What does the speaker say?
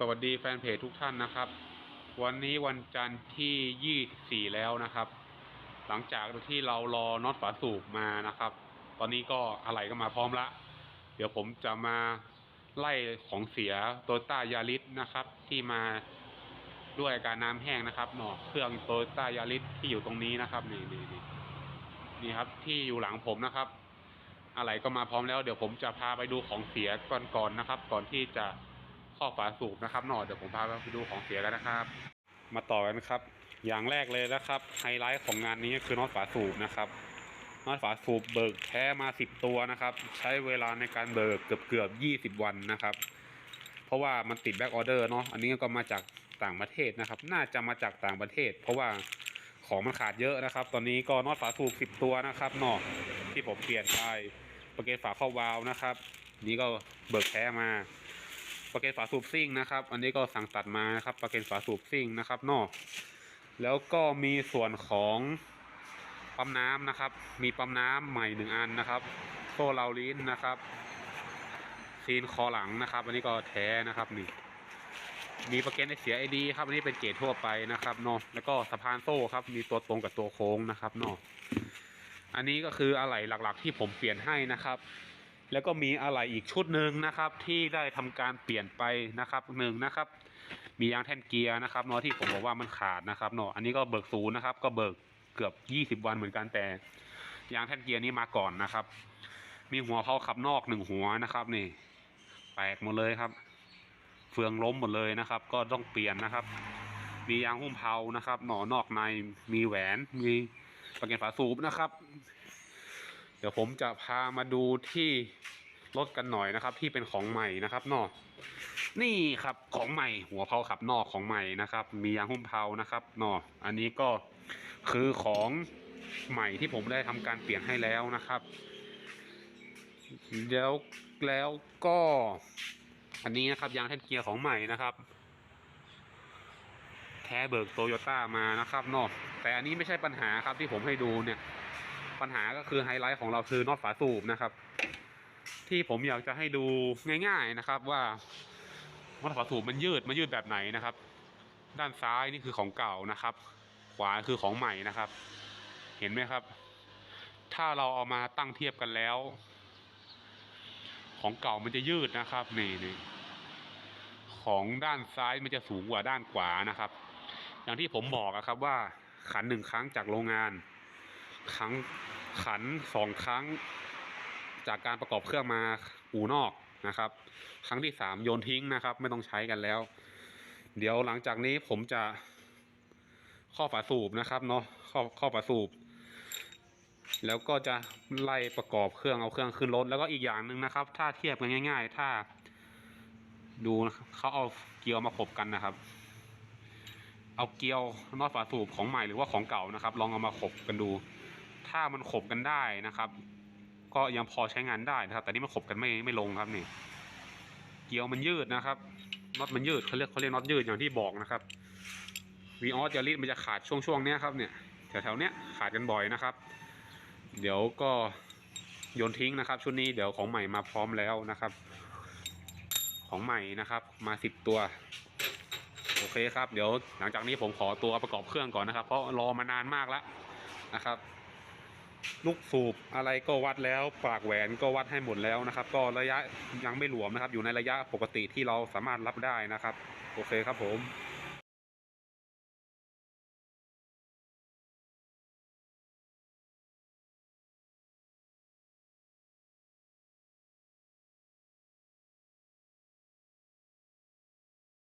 สวัสดีแฟนเพจทุกท่านนะครับ วันนี้วันจันทร์ที่24แล้วนะครับ หลังจากที่เรารอน็อตฝาสูบมานะครับ ตอนนี้ก็อะไหล่ก็มาพร้อมละ เดี๋ยวผมจะมาไล่ของเสียโตต้ายาริสนะครับ ที่มาด้วยอาการน้ำแห้งนะครับเนาะเครื่องโตต้ายาริสที่อยู่ตรงนี้นะครับนี่นี่นี่นี่ครับที่อยู่หลังผมนะครับ อะไรก็มาพร้อมแล้ว เดี๋ยวผมจะพาไปดูของเสียก่อนก่อนนะครับ ก่อนที่จะ ข้อฝาสูบนะครับหน่อยเดี๋ยวผมพาไปดูของเสียกันนะครับ มาต่อกันครับ อย่างแรกเลยนะครับไฮไลท์ของงานนี้คือน็อตฝาสูบนะครับน็อตฝาสูบเบิกแท้มาสิบตัวนะครับ ใช้เวลาในการเบิกเกือบเกือบยี่สิบวันนะครับ เพราะว่ามันติดแบ็กออเดอร์เนาะอันนี้ก็มาจากต่างประเทศนะครับ น่าจะมาจากต่างประเทศ เพราะว่าของมันขาดเยอะนะครับ ตอนนี้ก็น็อตฝาสูบสิบตัวนะครับเนาะที่ผมเปลี่ยนไปปรเกตฝาเข้าวาล์วนะครับ นี่ก็เบิกแท้มา ปรเกตฝาสูบซิ่งนะครับ อันนี้ก็สั่งตัดมานะครับปรเกตฝาสูบซิ่งนะครับนาะแล้วก็มีส่วนของปั๊มน้ำนะครับ มีปั๊มน้ำใหม่หนึ่งอันนะครับ โซ่เลาลิ้นนะครับซีนคอหลังนะครับ อันนี้ก็แท้นะครับนี่ มีประกันไอเสียไอดีครับอันนี้เป็นเกรดทั่วไปนะครับเนาะแล้วก็สะพานโซ่ครับ มีตัวตรงกับตัวโค้งนะครับเนาะอันนี้ก็คืออะไหล่หลักๆที่ผมเปลี่ยนให้นะครับ แล้วก็มีอะไหล่อีกชุดหนึ่งนะครับ ที่ได้ทำการเปลี่ยนไปนะครับหนึ่งนะครับ มียางแท่นเกียร์นะครับเนาะที่ผมบอกว่ามันขาดนะครับเนาะอันนี้ก็เบิกศูนย์นะครับ ก็เบิกเกือบยี่สิบวันเหมือนกันแต่ยางแท่นเกียร์นี้มาก่อนนะครับ มีหัวเพาขับนอกหนึ่งหัวนะครับนี่แตกหมดเลยครับ เฟืองล้มหมดเลยนะครับ ก็ต้องเปลี่ยนนะครับ มียางหุ้มเพานะครับ หนอนอกในมีแหวนมีประกันฝาสูบนะครับ ดี๋ยวผมจะพามาดูที่รถกันหน่อยนะครับ ที่เป็นของใหม่นะครับนอกนี่ครับของใหม่หัวเพาขับนอกของใหม่นะครับ มียางหุ้มเพานะครับนอกอันนี้ก็คือของใหม่ที่ผมได้ทำการเปลี่ยนให้แล้วนะครับแล้วแล้วก็ อันนี้นะครับยางแท่นเกียร์ของใหม่นะครับ แท้เบิกโตโยต้ามานะครับนอกแต่อันนี้ไม่ใช่ปัญหาครับที่ผมให้ดูเนี่ย ปัญหาก็คือไฮไลท์ของเราคือน็อตฝาสูบนะครับ ที่ผมอยากจะให้ดูง่ายๆนะครับว่าน็อตฝาสูบมันยืดมันยืดแบบไหนนะครับ ด้านซ้ายนี่คือของเก่านะครับ ขวาคือของใหม่นะครับ เห็นไหมครับ ถ้าเราเอามาตั้งเทียบกันแล้ว ของเก่ามันจะยืดนะครับนี่นี่ของด้านซ้ายมันจะสูงกว่าด้านขวานะครับ อย่างที่ผมบอกอะครับว่าขันหนึ่งครั้งจากโรงงาน ครั้งขันสองครั้ง จากการประกอบเครื่องมาอู่นอกนะครับ ครั้งที่สามโยนทิ้งนะครับ ไม่ต้องใช้กันแล้ว เดี๋ยวหลังจากนี้ผมจะข้อฝาสูบนะครับเนาะข้อข้อฝาสูบ แล้วก็จะไล่ประกอบเครื่องเอาเครื่องขึ้นรถแล้วก็อีกอย่างหนึ่งนะครับ ถ้าเทียบกันง่าย ๆ ถ้าดูเขาเอาเกลียวมาขบกันนะครับ เอาเกลียวนอตฝาสูบของใหม่หรือว่าของเก่านะครับ ลองเอามาขบกันดู ถ้ามันขบกันได้นะครับ ก็ยังพอใช้งานได้นะครับ แต่นี่มันขบกันไม่ไม่ลงครับนี่เกลียวมันยืดนะครับน็อตมันยืดเขาเรียกเขาเรียกน็อตยืดอย่างที่บอกนะครับวีออสจาริสมันจะขาดช่วงช่วงเนี้ยครับเนี่ยแถวๆเนี้ยขาดกันบ่อยนะครับ เดี๋ยวก็โยนทิ้งนะครับ ชุดนี้เดี๋ยวของใหม่มาพร้อมแล้วนะครับ ของใหม่นะครับ มาสิบตัวโอเคครับเดี๋ยวหลังจากนี้ผมขอตัวประกอบเครื่องก่อนนะครับ เพราะรอมานานมากแล้วนะครับ ลูกสูบอะไรก็วัดแล้ว ปากแหวนก็วัดให้หมดแล้วนะครับ ก็ระยะยังไม่หลวมนะครับ อยู่ในระยะปกติที่เราสามารถรับได้นะครับ โอเคครับผม